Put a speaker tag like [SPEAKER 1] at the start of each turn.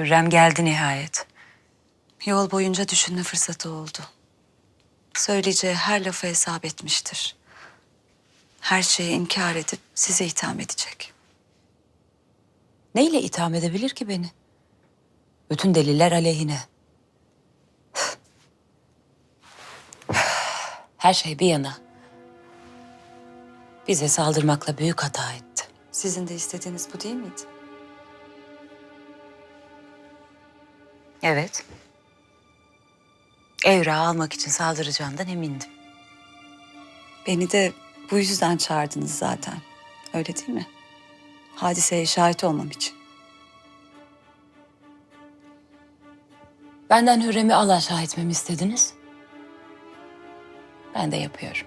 [SPEAKER 1] Hürrem geldi nihayet.
[SPEAKER 2] Yol boyunca düşünme fırsatı oldu. Söyleyeceği her lafı hesap etmiştir. Her şeyi inkar edip size itham edecek.
[SPEAKER 1] Neyle itham edebilir ki beni? Bütün deliller aleyhine. Her şey bir yana. Bize saldırmakla büyük hata etti.
[SPEAKER 2] Sizin de istediğiniz bu değil miydi?
[SPEAKER 1] Evet. Evrağı almak için saldıracağından emindim.
[SPEAKER 2] Beni de bu yüzden çağırdınız zaten. Öyle değil mi? Hadiseye şahit olmam için.
[SPEAKER 1] Benden Hürrem'i alaşağı etmemi istediniz. Ben de yapıyorum.